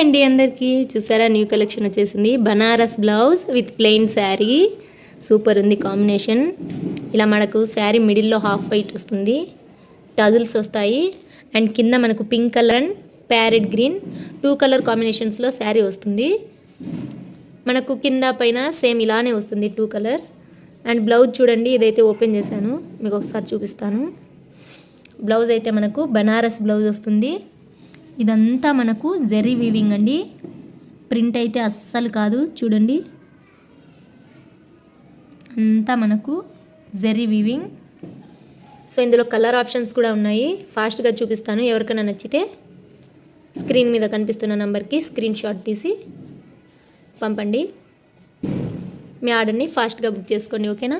అండి అందరికీ. చూసారా న్యూ కలెక్షన్ వచ్చేసింది. Banaras blouse with plain sari super ఉంది కాంబినేషన్ ఇలా మనకు శారీ మిడిల్లో హాఫ్ వైట్ వస్తుంది. టజిల్స్ వస్తాయి. అండ్ కింద మనకు pink colour and parrot green two colour కాంబినేషన్స్లో sari వస్తుంది. మనకు కింద పైన సేమ్ ఇలానే వస్తుంది టూ కలర్స్ అండ్ బ్లౌజ్ చూడండి ఇదైతే ఓపెన్ చేశాను. మీకు ఒకసారి చూపిస్తాను. బ్లౌజ్ అయితే మనకు బనారస్ బ్లౌజ్ వస్తుంది. ఇదంతా మనకు జెర్రీ వీవింగ్ అండి. ప్రింట్ అయితే అస్సలు కాదు చూడండి. అంతా మనకు జెర్రీ వీవింగ్. సో ఇందులో కలర్ ఆప్షన్స్ కూడా ఉన్నాయి. ఫాస్ట్గా చూపిస్తాను ఎవరికైనా నచ్చితే. స్క్రీన్ మీద కనిపిస్తున్న నెంబర్కి స్క్రీన్ షాట్ తీసి పంపండి. మీ ఆర్డర్ని ఫాస్ట్గా బుక్ చేసుకోండి ఓకేనా?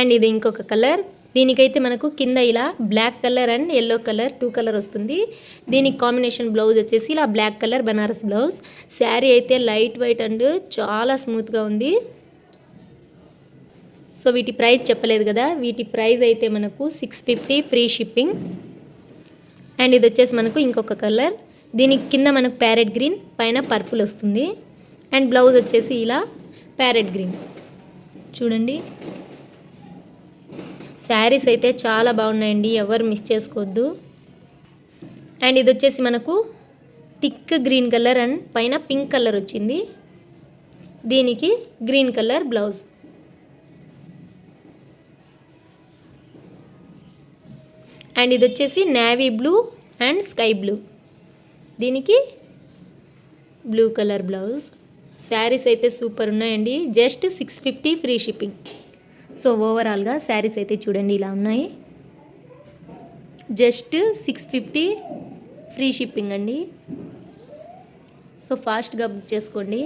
అండ్ ఇది ఇంకొక కలర్. దీనికైతే మనకు కింద ఇలా black colour and yellow colour two colour వస్తుంది. దీనికి కాంబినేషన్ బ్లౌజ్ వచ్చేసి ఇలా black colour Banaras blouse sari అయితే లైట్ వైట్ అండ్ చాలా స్మూత్గా ఉంది. సో వీటి ప్రైస్ చెప్పలేదు కదా. వీటి ప్రైస్ అయితే మనకు six fifty free shipping and ఇది వచ్చేసి మనకు ఇంకొక కలర్. దీనికి కింద మనకు ప్యారెట్ గ్రీన్ పైన పర్పుల్ వస్తుంది. అండ్ బ్లౌజ్ వచ్చేసి ఇలా ప్యారెట్ గ్రీన్ చూడండి. శారీస్ అయితే చాలా బాగున్నాయండి ఎవరు మిస్ చేసుకోవద్దు. అండ్ ఇది వచ్చేసి మనకు థిక్ గ్రీన్ కలర్ అండ్ పైన పింక్ కలర్ వచ్చింది. దీనికి గ్రీన్ కలర్ బ్లౌజ్. అండ్ ఇది వచ్చేసి navy blue and sky blue. దీనికి బ్లూ కలర్ బ్లౌజ్. శారీస్ అయితే సూపర్ ఉన్నాయండి just six fifty free shipping so ఓవరాల్గా శారీస్ అయితే చూడండి ఇలా ఉన్నాయి. Just six fifty free shipping అండి. సో ఫాస్ట్గా బుక్ చేసుకోండి.